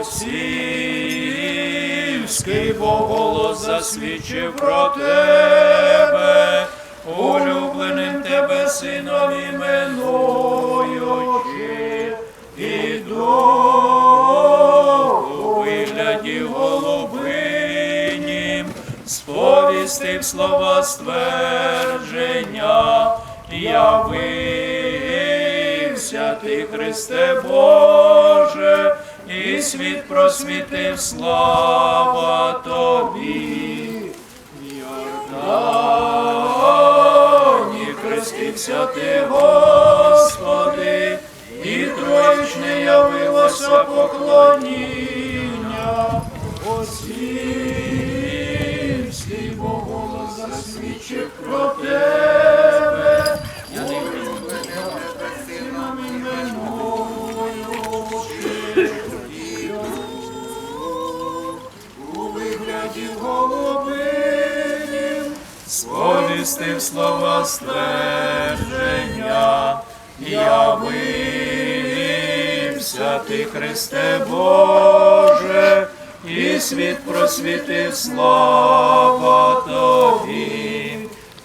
Осівський бо голос засвідчив про тебе, улюбленим тебе сином іменуючи, іду у вигляді голубинім, сповістив слова ствердження, явився ти, Христе і світ просвітив слава тобі. Йордані хрестився ти, Господи, і троєчне явилося поклоніння. Освівський бо голос засвідчив про тебе. Вигляді голубинів сповістив слова ствердження, явився ти, Христе Боже, і світ просвітив слава.